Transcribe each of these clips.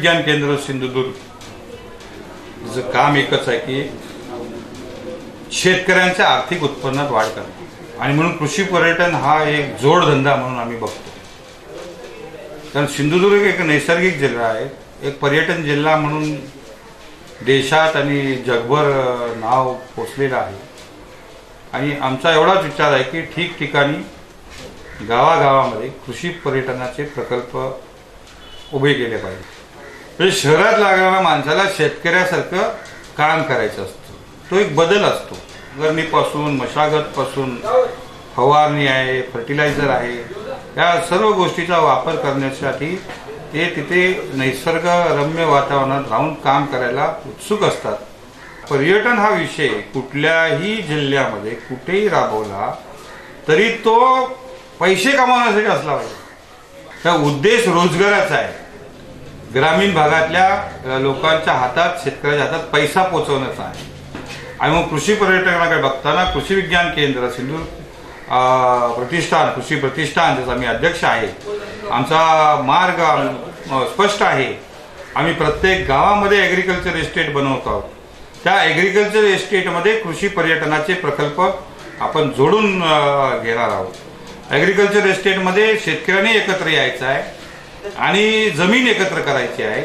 विज्ञान केंद्र सिंधुदुर्ग. चं काम एकच आहे की शेतकऱ्यांच्या आर्थिक उत्पन्नात वाढ करणं. आणि म्हणून कृषी पर्यटन हा एक जोडधंदा म्हणून आम्ही बघतो. कारण सिंधुदुर्ग एक नैसर्गिक जिल्हा आहे. एक पर्यटन जिल्हा म्हणून देशात आणि जगभर नाव पोचलेलं आहे. आणि आमचा एवढाच विचार आहे की ठिकठिकाणी गावागावामध्ये कृषी पर्यटनाचे प्रकल्प उभे केले पाहिजे. म्हणजे शहरात लागणाऱ्या माणसाला शेतकऱ्यासारखं काम करायचं असतं. तो एक बदल असतो. गरणीपासून मशागतपासून फवारणी आहे फर्टिलायझर आहे या सर्व गोष्टीचा वापर करण्यासाठी ते तिथे निसर्गरम्य वातावरणात राहून काम करायला उत्सुक असतात. पर्यटन हा विषय कुठल्याही जिल्ह्यामध्ये कुठेही राबवला तरी तो पैसे कमावण्यासाठी असला पाहिजे. त्या उद्देश रोजगाराचा आहे. ग्रामीण भागातल्या लोकांच्या हातात शेतकऱ्याच्या हातात पैसा पोचवण्याचा आहे. आणि मग कृषी पर्यटनाकडे बघताना कृषी विज्ञान केंद्र सिंधू प्रतिष्ठान कृषी प्रतिष्ठान ज्याचा मी अध्यक्ष आहे आमचा मार्ग स्पष्ट आहे. आम्ही प्रत्येक गावामध्ये ॲग्रिकल्चर एस्टेट बनवत आहोत. त्या ॲग्रिकल्चर एस्टेटमध्ये कृषी पर्यटनाचे प्रकल्प आपण जोडून घेणार आहोत. ॲग्रिकल्चर एस्टेटमध्ये शेतकऱ्यांनी एकत्र यायचं आहे. आणि जमीन एकत्र करायची आहे.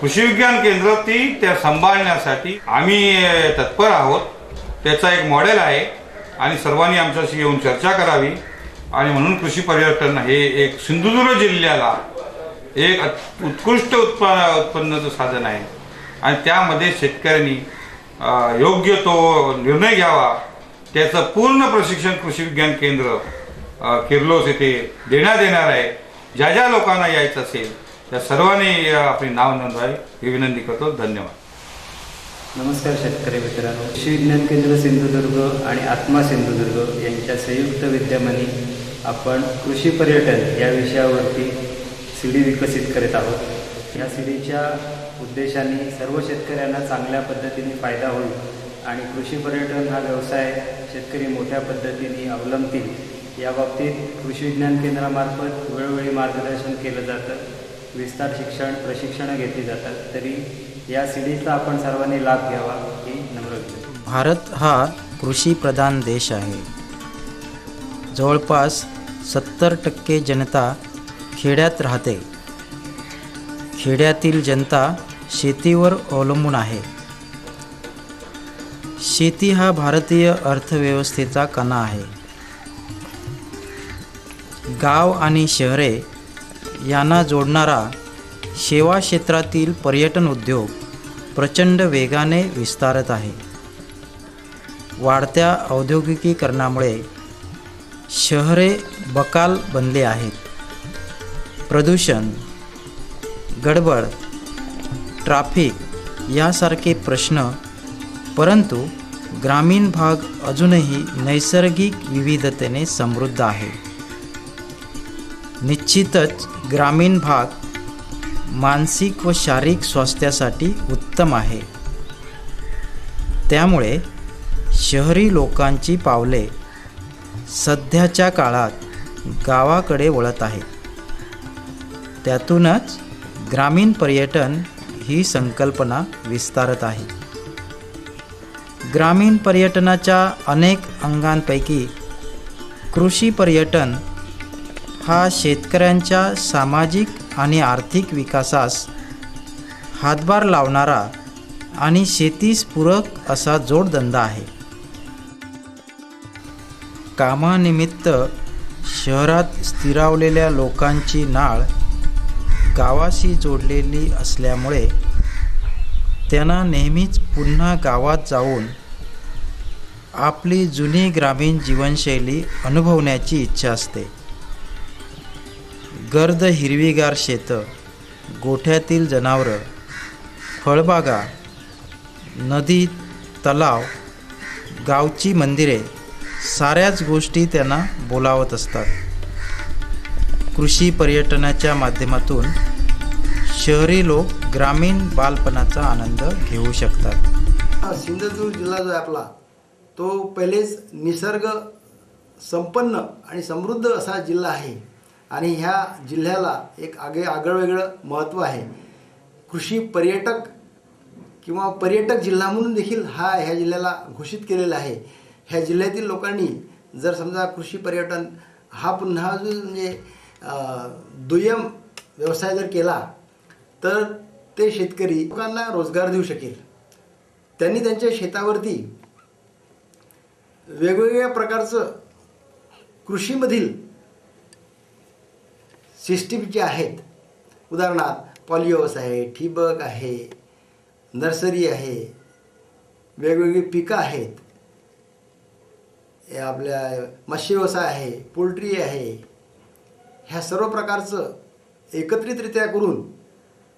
कृषी विज्ञान केंद्र ती त्या सांभाळण्यासाठी आम्ही तत्पर आहोत. त्याचा एक मॉडेल आहे. आणि सर्वांनी आमच्याशी येऊन चर्चा करावी. आणि म्हणून कृषी पर्यटन हे एक सिंधुदुर्ग जिल्ह्याला एक उत्कृष्ट उत्पन्न उत्पन्नाचं साधन आहे. आणि त्यामध्ये शेतकऱ्यांनी योग्य तो निर्णय घ्यावा. त्याचं पूर्ण प्रशिक्षण कृषी विज्ञान केंद्र किर्लोस येथे देण्यात येणार आहे. ज्या ज्या लोकांना यायचं असेल त्या सर्वांनी आपली आपले नाव नोंदवावी. ही विनंती करतो. धन्यवाद. नमस्कार शेतकरी मित्रांनो. कृषी विज्ञान केंद्र सिंधुदुर्ग आणि आत्मा सिंधुदुर्ग यांच्या संयुक्त विद्यमाने आपण कृषी पर्यटन या विषयावरती सीडी विकसित करीत आहोत. या सीडीच्या उद्देशाने सर्व शेतकऱ्यांना चांगल्या पद्धतीने फायदा होईल आणि कृषी पर्यटन हा व्यवसाय शेतकरी मोठ्या पद्धतीने अवलंबतील. याबाबतीत कृषी विज्ञान केंद्रामार्फत वेळोवेळी मार्गदर्शन केलं जातं. विस्तार शिक्षण प्रशिक्षणं घेतली जातात. तरी या सिरीजचा आपण सर्वांनी लाभ घ्यावा ही नम्र भारत हा कृषीप्रधान देश आहे. जवळपास सत्तर टक्के जनता खेड्यात राहते. खेड्यातील जनता शेतीवर अवलंबून आहे. शेती हा भारतीय अर्थव्यवस्थेचा कणा आहे. गाव आणि शहरे यांना जोडणारा सेवा क्षेत्रातील पर्यटन उद्योग प्रचंड वेगाने विस्तारत आहे. वाढत्या औद्योगिकीकरणामुळे शहरे बकाल बनले आहेत. प्रदूषण गडबड ट्राफिक यासारखे प्रश्न परंतु ग्रामीण भाग अजूनही नैसर्गिक विविधतेने समृद्ध आहे. निश्चितच ग्रामीण भाग मानसिक व शारीरिक स्वास्थ्यासाठी उत्तम आहे. त्यामुळे शहरी लोकांची पावले सध्याच्या काळात गावाकडे वळत आहेत. त्यातूनच ग्रामीण पर्यटन ही संकल्पना विस्तारत आहे. ग्रामीण पर्यटनाच्या अनेक अंगांपैकी कृषी पर्यटन हा शेतकऱ्यांच्या सामाजिक आणि आर्थिक विकासास हातभार लावणारा आणि शेतीस पूरक असा जोडधंदा आहे. कामानिमित्त शहरात स्थिरावलेल्या लोकांची नाळ गावाशी जोडलेली असल्यामुळे त्यांना नेहमीच पुन्हा गावात जाऊन आपली जुनी ग्रामीण जीवनशैली अनुभवण्याची इच्छा असते. गर्द हिरवीगार शेतं गोठ्यातील जनावरं फळबागा नदी तलाव गावची मंदिरे साऱ्याच गोष्टी त्यांना बोलावत असतात. कृषी पर्यटनाच्या माध्यमातून शहरी लोक ग्रामीण बालपणाचा आनंद घेऊ शकतात. हा सिंधुदुर्ग जिल्हा जो आहे आपला तो पहिलेच निसर्ग संपन्न आणि समृद्ध असा जिल्हा आहे. आणि ह्या जिल्ह्याला एक आगे आगळवेगळं महत्त्व आहे. कृषी पर्यटक किंवा पर्यटक जिल्हा म्हणून देखील हा ह्या जिल्ह्याला घोषित केलेला आहे. ह्या जिल्ह्यातील लोकांनी जर समजा कृषी पर्यटन हा पुन्हा जो म्हणजे दुय्यम व्यवसाय जर केला तर ते शेतकरी लोकांना रोजगार देऊ शकेल. त्यांनी त्यांच्या शेतावरती वेगवेगळ्या प्रकारचं कृषीमधील सिस्टीम जे आहेत. उदाहरणार्थ पॉलिओस आहे ठिबक आहे नर्सरी आहे वेगवेगळी पिकं आहेत. आपल्या मत्स्य व्यवसाय आहे पोल्ट्री आहे. ह्या सर्व प्रकारचं एकत्रितरित्या करून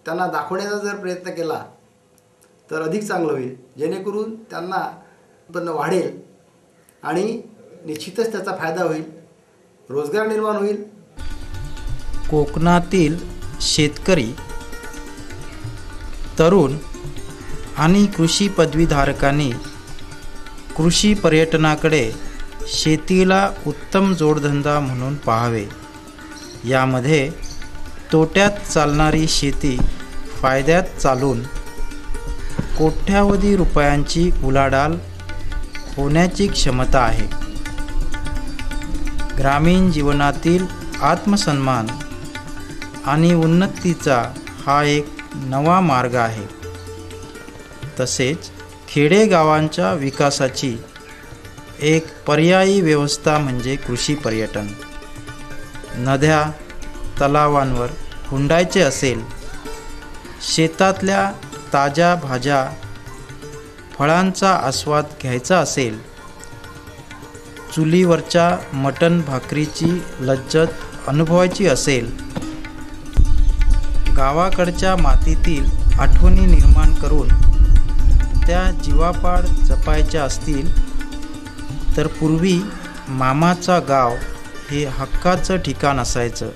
त्यांना दाखवण्याचा जर प्रयत्न केला तर अधिक चांगलं होईल. जेणेकरून त्यांना उत्पन्न वाढेल आणि निश्चितच त्याचा फायदा होईल रोजगार निर्माण होईल कोकणातील शेतकरी तरुण आणि कृषी पदवीधारकांनी कृषी पर्यटनाकडे शेतीला उत्तम जोडधंदा म्हणून पाहावे. यामध्ये तोट्यात चालणारी शेती फायद्यात चालून कोट्यावधी रुपयांची उलाढाल होण्याची क्षमता आहे. ग्रामीण जीवनातील आत्मसन्मान आणि उन्नतीचा हा एक नवा मार्ग आहे. तसेच खेडेगावांच्या विकासाची एक पर्यायी व्यवस्था म्हणजे कृषी पर्यटन. नद्या तलावांवर हुंडायचे असेल शेतातल्या ताज्या भाज्या फळांचा आस्वाद घ्यायचा असेल चुलीवरच्या मटण भाकरीची लज्जत अनुभवायची असेल गावाकडच्या मातीतील आठवणी निर्माण करून त्या जीवापाड जपायच्या असतील तर पूर्वी मामाचा गाव हे हक्काचं ठिकाण असायचं.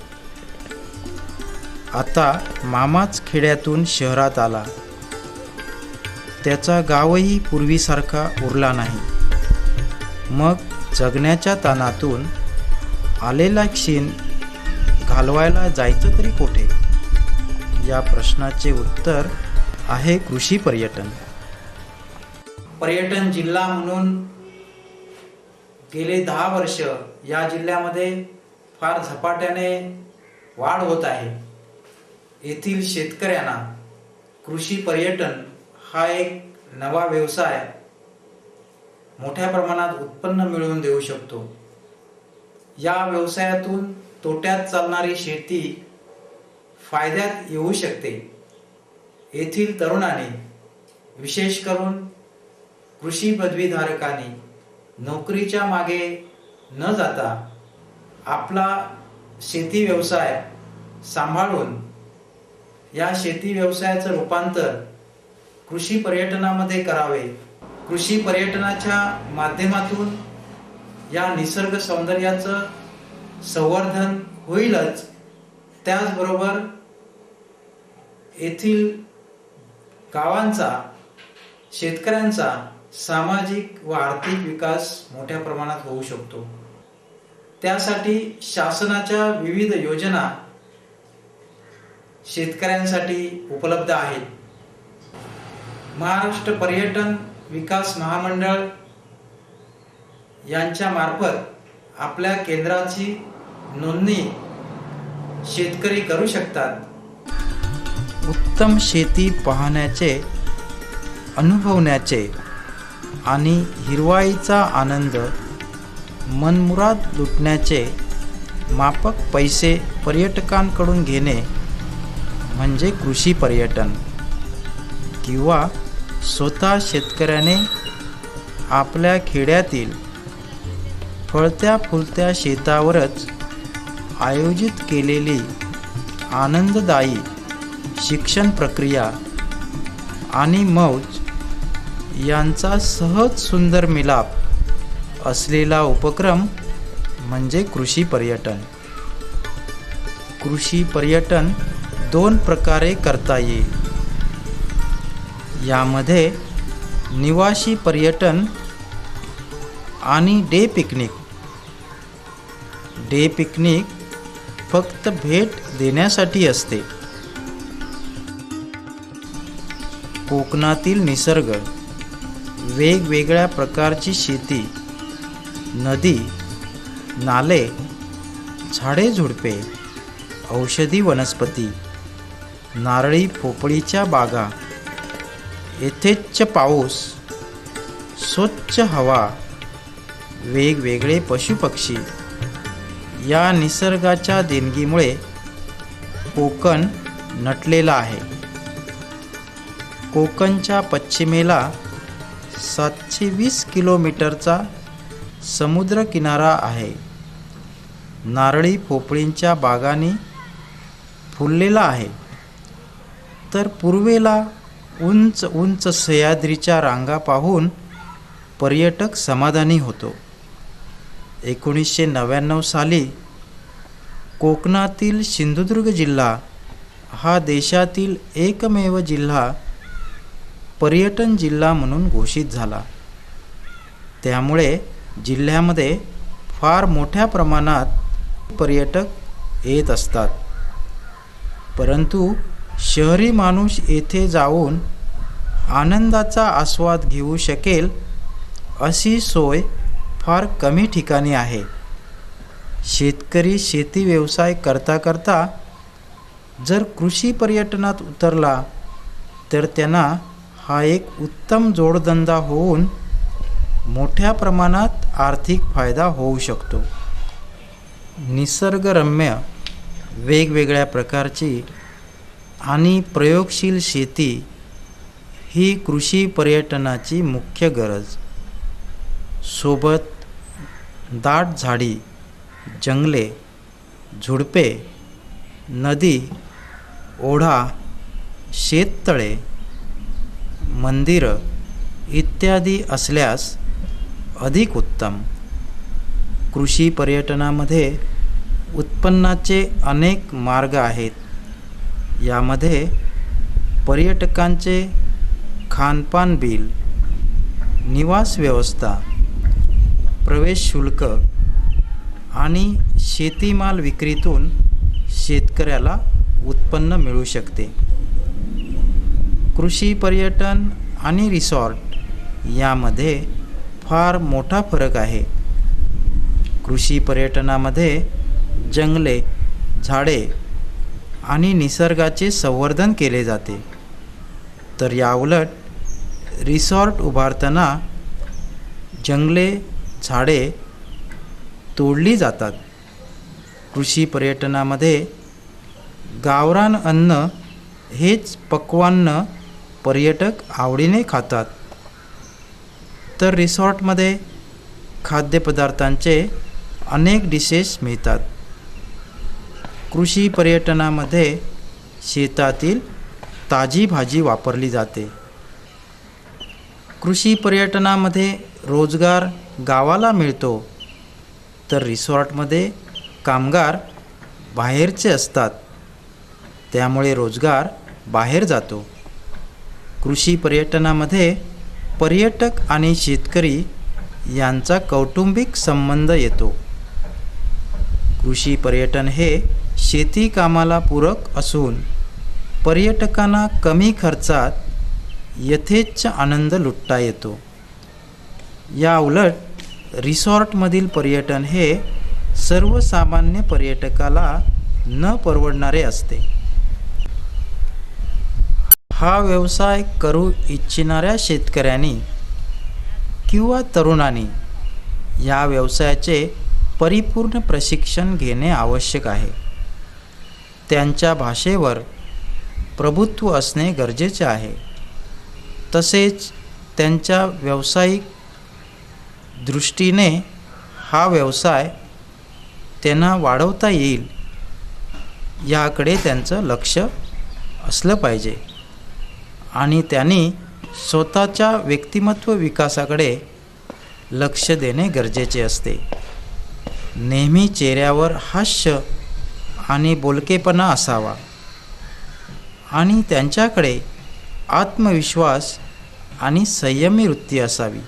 आता मामाच खेड्यातून शहरात आला. त्याचा गावही पूर्वीसारखा उरला नाही. मग जगण्याच्या तानातून आलेला क्षीण घालवायला जायचं तरी कुठे? या प्रश्नाचे उत्तर आहे कृषी पर्यटन. पर्यटन जिल्हा म्हणून गेले दहा वर्ष या जिल्ह्यामध्ये फार झपाट्याने वाढ होत आहे. येथील शेतकऱ्यांना कृषी पर्यटन हा एक नवा व्यवसाय मोठ्या प्रमाणात उत्पन्न मिळवून देऊ शकतो. या व्यवसायातून तोट्यात चालणारी शेती फायद्यात येऊ शकते. येथील तरुणाने विशेष करून कृषी पदवीधारकांनी नोकरीच्या मागे न जाता आपला शेती व्यवसाय सांभाळून या शेती व्यवसायाचं रूपांतर कृषी पर्यटनामध्ये करावे. कृषी पर्यटनाच्या माध्यमातून या निसर्ग सौंदर्याचं संवर्धन होईलच. त्याचबरोबर येथील गावांचा शेतकऱ्यांचा सामाजिक व आर्थिक विकास मोठ्या प्रमाणात होऊ शकतो. त्यासाठी शासनाच्या विविध योजना शेतकऱ्यांसाठी उपलब्ध आहेत. महाराष्ट्र पर्यटन विकास महामंडळ यांच्या मार्फत आपल्या केंद्राची नोंदणी शेतकरी करू शकतात. उत्तम शेती पाहण्याचे अनुभवण्याचे आणि हिरवाईचा आनंद मनमुराद लुटण्याचे मापक पैसे पर्यटकांकडून घेणे म्हणजे कृषी पर्यटन किंवा स्वतः शेतकऱ्याने आपल्या खेड्यातील फळत्या फुलत्या शेतावरच आयोजित केलेली आनंददायी शिक्षण प्रक्रिया आणि मौज यांचा सहज सुंदर मिलाप असलेला उपक्रम म्हणजे कृषी पर्यटन. कृषी पर्यटन दोन प्रकारे करता येईल. यामध्ये निवासी पर्यटन आणि डे पिकनिक. डे पिकनिक फक्त भेट देण्यासाठी असते. कोकणातील निसर्ग वेगवेगळ्या प्रकारची शेती नदी नाले झाडे झुडपे औषधी वनस्पती नारळी पोपळीच्या बागा यथेच्छ पाऊस स्वच्छ हवा वेगवेगळे पशुपक्षी. या निसर्गाच्या देणगीमुळे कोकण नटलेला आहे. कोकणच्या पश्चिमेला सातशे वीस किलोमीटरचा समुद्रकिनारा आहे. नारळी पोपळींच्या बागांनी फुललेला आहे. तर पूर्वेला उंच उंच सह्याद्रीच्या रांगा पाहून पर्यटक समाधानी होतो. एकोणीसशे नव्याण्णव साली कोकणातील सिंधुदुर्ग जिल्हा हा देशातील एकमेव जिल्हा पर्यटन जिल्हा म्हणून घोषित झाला. त्यामुळे जिल्ह्यामध्ये फार मोठ्या प्रमाणात पर्यटक येत असतात. परंतु शहरी माणूस येथे जाऊन आनंदाचा आस्वाद घेऊ शकेल अशी सोय फार कमी ठिकाणी आहे. शेतकरी शेती व्यवसाय करता करता जर कृषी पर्यटनात उतरला तर त्यांना हा एक उत्तम जोडधंदा होऊन मोठ्या प्रमाणात आर्थिक फायदा होऊ शकतो. निसर्गरम्य वेगवेगळ्या प्रकारची आणि प्रयोगशील शेती ही कृषी पर्यटनाची मुख्य गरज. सोबत दाट झाडी जंगले झुडपे नदी ओढा शेततळे मंदिरं इत्यादी असल्यास अधिक उत्तम. कृषी पर्यटनामध्ये उत्पन्नाचे अनेक मार्ग आहेत. यामध्ये पर्यटकांचे खानपान बिल निवास व्यवस्था प्रवेश शुल्क आणि शेतीमाल विक्रीतून शेतकऱ्याला उत्पन्न मिळू शकते. कृषी पर्यटन आणि रिसॉर्ट यामध्ये फार मोठा फरक आहे. कृषी पर्यटनामध्ये जंगले झाडे आणि निसर्गाचे संवर्धन केले जाते. तर याउलट रिसॉर्ट उभारताना जंगले झाडे तोडली जातात. कृषी पर्यटनामध्ये गावरान अन्न हेच पक्वान्न पर्यटक आवडीने खातात. तर रिसॉर्टमध्ये खाद्यपदार्थांचे अनेक डिशेस मिळतात. कृषी पर्यटनामध्ये शेतातील ताजी भाजी वापरली जाते. कृषी पर्यटनामध्ये रोजगार गावाला मिळतो. तर रिसॉर्टमध्ये कामगार बाहेरचे असतात. त्यामुळे रोजगार बाहेर जातो. कृषी पर्यटनामध्ये पर्यटक आणि शेतकरी यांचा कौटुंबिक संबंध येतो. कृषी पर्यटन हे शेती कामाला पूरक असून पर्यटकांना कमी खर्चात यथेच्छ आनंद लुटता येतो. या उलट रिसॉर्टमधील पर्यटन हे सर्वसामान्य पर्यटकाला न परवडणारे असते. हा व्यवसाय करू इच्छिणाऱ्या शेतकऱ्यांनी किंवा तरुणांनी या व्यवसायाचे परिपूर्ण प्रशिक्षण घेणे आवश्यक आहे. त्यांच्या भाषेवर प्रभुत्व असणे गरजेचे आहे. तसेच त्यांच्या व्यावसायिक दृष्टीने हा व्यवसाय त्यांना वाढवता येईल याकडे त्यांचं लक्ष असलं पाहिजे. आणि त्यांनी स्वतःच्या व्यक्तिमत्व विकासाकडे लक्ष देणे गरजेचे असते. नेहमी चेहऱ्यावर हास्य आणि बोलकेपणा असावा आणि त्यांच्याकडे आत्मविश्वास आणि संयमी वृत्ती असावी.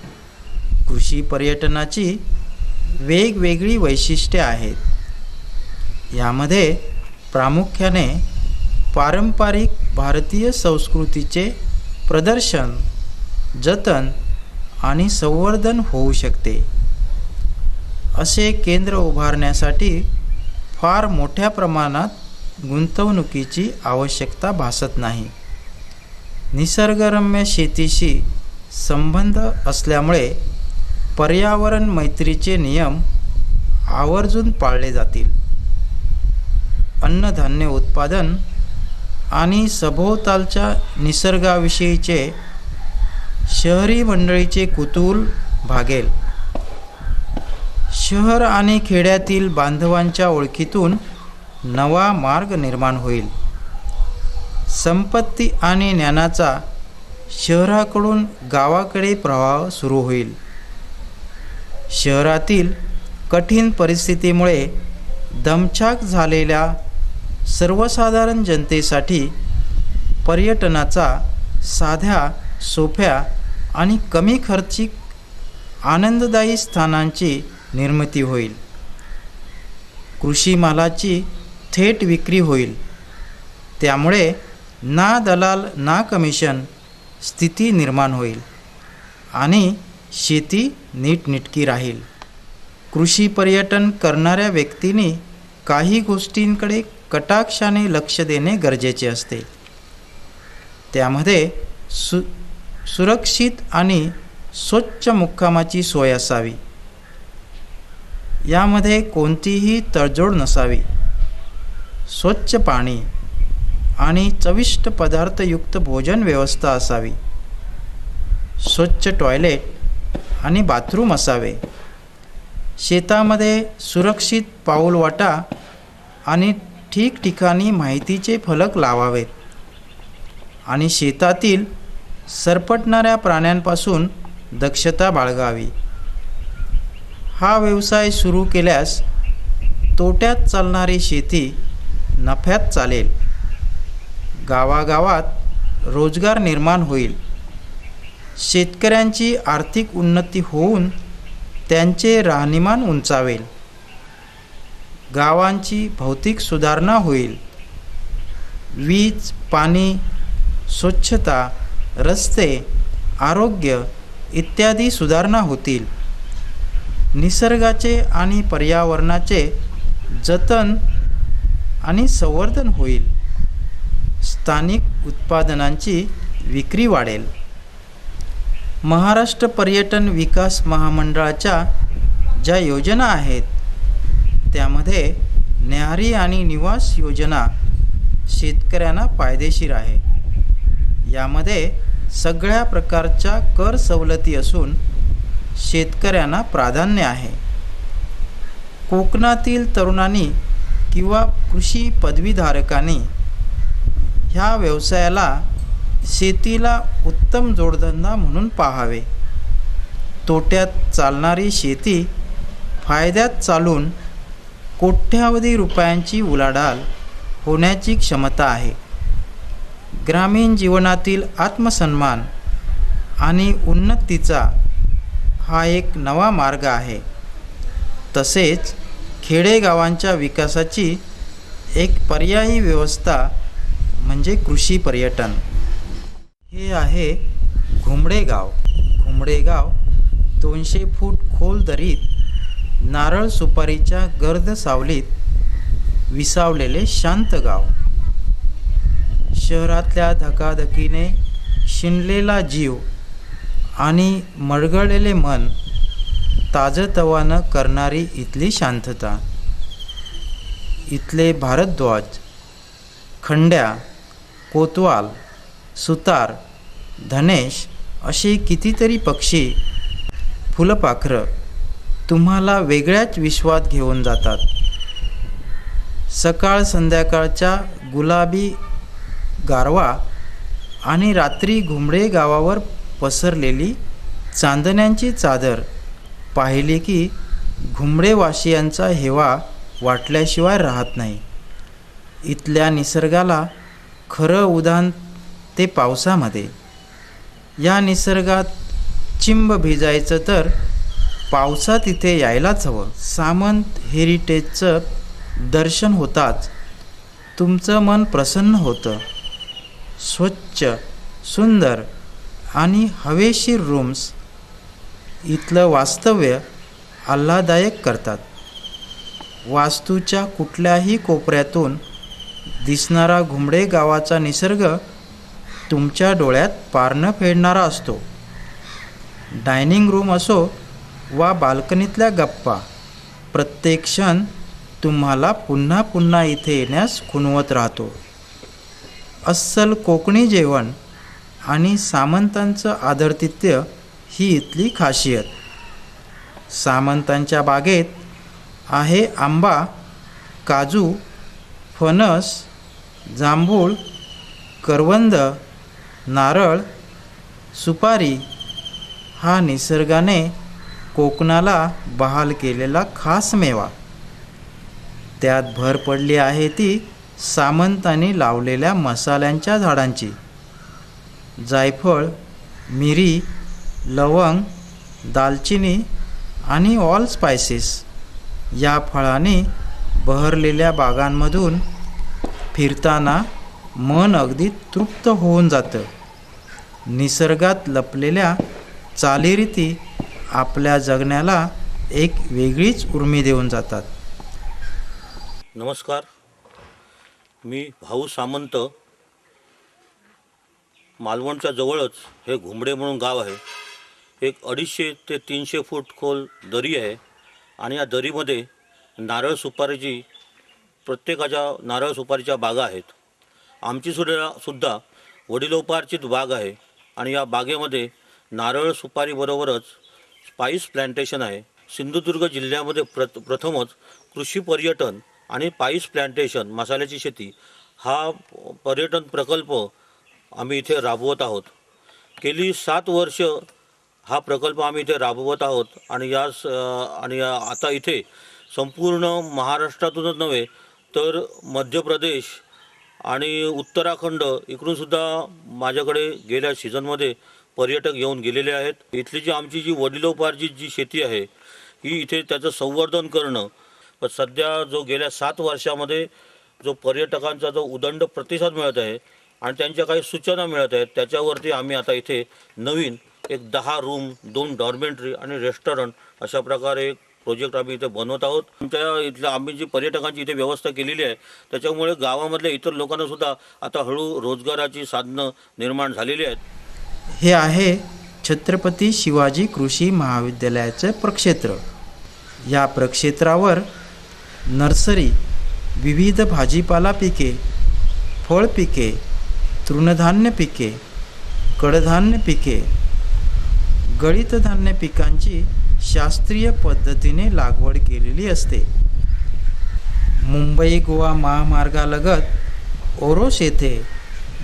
कृषी पर्यटनाची वेगवेगळी वैशिष्ट्ये आहेत. यामध्ये प्रामुख्याने पारंपरिक भारतीय संस्कृतीचे प्रदर्शन जतन आणि संवर्धन होऊ शकते. असे केंद्र उभारण्यासाठी फार मोठ्या प्रमाणात गुंतवणुकीची आवश्यकता भासत नाही. निसर्गरम्य शेतीशी संबंध असल्यामुळे पर्यावरण मैत्रीचे नियम आवर्जून पाळले जातील. अन्नधान्य उत्पादन आणि सभोवतालच्या निसर्गाविषयीचे शहरी मंडळीचे कुतूहल भागेल. शहर आणि खेड्यातील बांधवांच्या ओळखीतून नवा मार्ग निर्माण होईल. संपत्ती आणि ज्ञानाचा शहराकडून गावाकडे प्रवाह सुरू होईल. शहरातील कठीण परिस्थितीमुळे दमछाक झालेल्या सर्वसाधारण जनतेसाठी पर्यटनाचा साध्या सोप्या आणि कमी खर्चिक आनंददायी स्थानांची निर्मिती होईल. कृषी मालाची थेट विक्री होईल. त्यामुळे ना दलाल ना कमिशन स्थिती निर्माण होईल आणि शेती नीटनिटकी राहील. कृषी पर्यटन करणाऱ्या व्यक्तीने काही गोष्टींकडे कटाक्षाने लक्ष देणे गरजेचे असते. त्यामध्ये सु सुरक्षित आणि स्वच्छ मुक्कामाची सोय असावी. यामध्ये कोणतीही तडजोड नसावी. स्वच्छ पाणी आणि चविष्ट पदार्थयुक्त भोजन व्यवस्था असावी. स्वच्छ टॉयलेट आणि बाथरूम असावे. शेतामध्ये सुरक्षित पाऊलवाटा आणि ठिकठिकाणी माहितीचे फलक लावावेत. आणि शेतातील सरपटणाऱ्या प्राण्यांपासून दक्षता बाळगावी. हा व्यवसाय सुरू केल्यास तोट्यात चालणारी शेती नफ्यात चालेल. गावागावात रोजगार निर्माण होईल. शेतकऱ्यांची आर्थिक उन्नती होऊन त्यांचे राहणीमान उंचावेल. गावांची भौतिक सुधारणा होईल. वीज पाणी स्वच्छता रस्ते आरोग्य इत्यादी सुधारणा होतील. निसर्गाचे आणि पर्यावरणाचे जतन आणि संवर्धन होईल. स्थानिक उत्पादनांची विक्री वाढेल. महाराष्ट्र पर्यटन विकास महामंडळाच्या ज्या योजना आहेत त्यामध्ये न्याहारी आणि निवास योजना शेतकऱ्यांना फायदेशीर आहे. यामध्ये सगळ्या प्रकारच्या कर सवलती असून शेतकऱ्यांना प्राधान्य आहे. कोकणातील तरुणांनी किंवा कृषी पदवीधारकांनी ह्या व्यवसायाला शेतीला उत्तम जोडधंदा म्हणून पाहावे. तोट्यात चालणारी शेती फायद्यात चालून कोट्यावधी रुपयांची उलाढाल होण्याची क्षमता आहे. ग्रामीण जीवनातील आत्मसन्मान आणि उन्नतीचा हा एक नवा मार्ग आहे. तसेच खेडेगावांच्या विकासाची एक पर्यायी व्यवस्था म्हणजे कृषी पर्यटन. हे आहे घुमडेगाव. घुमडेगाव दोनशे फूट खोल दरीत नारळ सुपारीच्या गर्द सावलीत विसावलेले शांत गाव. शहरातल्या धकाधकीने शिणलेला जीव आणि मळगळलेले मन ताजतवानं करणारी इथली शांतता. इथले भारद्वाज खंड्या कोतवाल सुतार धनेश असे कितीतरी पक्षी फुलपाखरं तुम्हाला वेगळ्याच विश्वात घेऊन जातात. सकाळ संध्याकाळच्या गुलाबी गारवा आणि रात्री घुमडे गावावर पसरलेली चांदण्यांची चादर पाहिली की घुमडेवासियांचा हेवा वाटल्याशिवाय राहत नाही. इथल्या निसर्गाला खरं उदाहरण ते पावसामध्ये. या निसर्गात चिंब भिजायचं तर पावसात इथे यायलाच हवं. सामंत हेरिटेजचं दर्शन होताच. तुमचं मन प्रसन्न होतं. स्वच्छ सुंदर आणि हवेशीर रूम्स इथलं वास्तव्य आल्हादायक करतात. वास्तूच्या कुठल्याही कोपऱ्यातून दिसणारा घुमडे गावाचा निसर्ग तुमच्या डोळ्यात पारणं फेडणारा असतो. डायनिंग रूम असो वा बाल्कनीतल्या गप्पा. प्रत्येक क्षण तुम्हाला पुन्हा पुन्हा इथे येण्यास खुणवत राहतो. अस्सल कोकणी जेवण आणि सामंतांचं आदरतिथ्य ही इथली खासियत. सामंतांच्या बागेत आहे आंबा काजू फणस जांभूळ करवंद नारळ सुपारी. हा निसर्गाने कोकणाला बहाल केलेला खास मेवा. त्यात भर पडली आहे ती सामंतांनी लावलेल्या मसाल्यांच्या झाडांची. जायफळ मिरी लवंग दालचिनी आणि ऑल स्पायसेस या फळाने बहरलेल्या बागांमधून फिरताना मन अगदी तृप्त होऊन जातं. निसर्गात लपलेल्या चालीरीती आपल्या जगण्याला एक वेगळीच उर्मी देऊन जातात. नमस्कार. मी भाऊ सामंत. मालवणच्या जवळच हे घुमडे म्हणून गाव आहे. एक अडीचशे ते तीनशे फूट खोल दरी आहे आणि या दरीमध्ये नारळ सुपारीची प्रत्येकाच्या नारळ सुपारीच्या बागा आहेत. आमची सुद्धा सुद्धा वडिलोपार्जित बाग आहे आणि या बागेमध्ये नारळ सुपारीबरोबरच स्पाईस प्लॅन्टेशन आहे. सिंधुदुर्ग जिल्ह्यामध्ये प्र प्रथमच कृषी पर्यटन आणि पाईस प्लॅन्टेशन मसाल्याची शेती हा पर्यटन प्रकल्प आम्ही इथे राबवत आहोत. गेली सात वर्ष हा प्रकल्प आम्ही इथे राबवत आहोत आणि या स आणि आता इथे संपूर्ण महाराष्ट्रातूनच नव्हे तर मध्य प्रदेश आणि उत्तराखंड इकडूनसुद्धा माझ्याकडे गेल्या सीझनमध्ये पर्यटक येऊन गेलेले आहेत. इथली जी आमची जी वडिलोपार्जित जी शेती आहे ही इथे त्याचं संवर्धन करणं पण सध्या जो गेल्या सात वर्षामध्ये जो पर्यटकांचा जो उदंड प्रतिसाद मिळत आहे आणि त्यांच्या काही सूचना मिळत आहेत त्याच्यावरती आम्ही आता इथे नवीन एक दहा रूम दोन डॉर्मेंटरी आणि रेस्टॉरंट अशा प्रकारे एक प्रोजेक्ट आम्ही इथे बनवत आहोत. आमच्या इथल्या आम्ही जी पर्यटकांची इथे व्यवस्था केलेली आहे त्याच्यामुळे गावामधल्या इतर लोकांनासुद्धा आता हळू रोजगाराची साधनं निर्माण झालेली आहेत. हे आहे छत्रपती शिवाजी कृषी महाविद्यालयाचे प्रक्षेत्र. या प्रक्षेत्रावर नर्सरी विविध भाजीपाला पिके फळ पिके तृणधान्य पिके कडधान्य पिके गळीतधान्य पिकांची शास्त्रीय पद्धतीने लागवड केलेली असते. मुंबई गोवा महामार्गालगत ओरोस येथे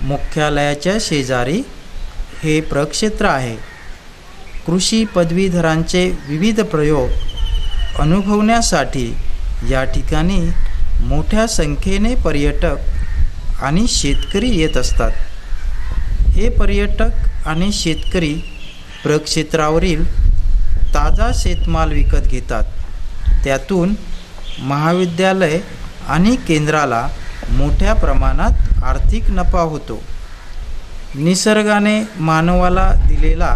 मुख्यालयाच्या शेजारी हे प्रक्षेत्र आहे. कृषी पदवीधरांचे विविध प्रयोग अनुभवण्यासाठी या ठिकाणी मोठ्या संख्येने पर्यटक आणि शेतकरी येत असतात. हे पर्यटक आणि शेतकरी प्रक्षेत्रावरील ताजा शेतमाल विकत घेतात. त्यातून महाविद्यालय आणि केंद्राला मोठ्या प्रमाणात आर्थिक नफा होतो. निसर्गाने मानवाला दिलेला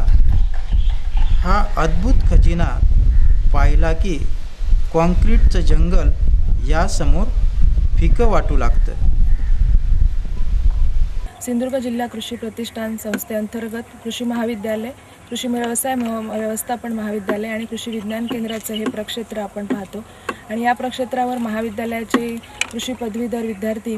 हा अद्भुत खजिना पाहिला की कॉन्क्रीटचं जंगल यासमोर फिकं वाटू लागतं. सिंधुदुर्ग जिल्हा कृषी प्रतिष्ठान संस्थेअंतर्गत कृषी महाविद्यालय कृषी व्यवसाय व्यवस्थापन महाविद्यालय आणि कृषी विज्ञान केंद्राचं हे प्रक्षेत्र आपण पाहतो. आणि या प्रक्षेत्रावर महाविद्यालयाचे कृषी पदवीधर विद्यार्थी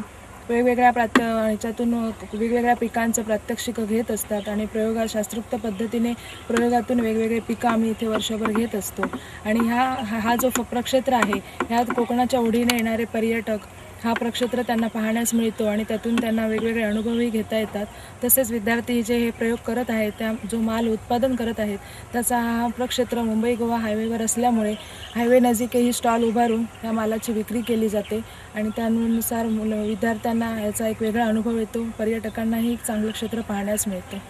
वेगवेगळ्या प्रात ह्याच्यातून वेगवेगळ्या पिकांचं प्रात्यक्षिक घेत असतात आणि प्रयोगा शास्त्रोक्त पद्धतीने प्रयोगातून वेगवेगळे पिकं आम्ही इथे वर्षभर घेत असतो. आणि ह्या हा हा जो फ- प्रक्षेत्र आहे ह्यात कोकणाच्या ओढीने येणारे पर्यटक हा प्रक्षेत्र त्यांना पाहण्यास मिळतो आणि त्यातून त्यांना वेगवेगळे अनुभवही घेता येतात. तसेच विद्यार्थी जे हे प्रयोग करत आहेत त्या जो माल उत्पादन करत आहेत त्याचा हा प्रक्षेत्र मुंबई गोवा हायवेवर असल्यामुळे हायवे नजीकही स्टॉल उभारून त्या मालाची विक्री केली जाते आणि त्यानुसार मुलं विद्यार्थ्यांना याचा एक वेगळा अनुभव येतो. पर्यटकांनाही एक चांगलं क्षेत्र पाहण्यास मिळते.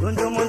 झुंज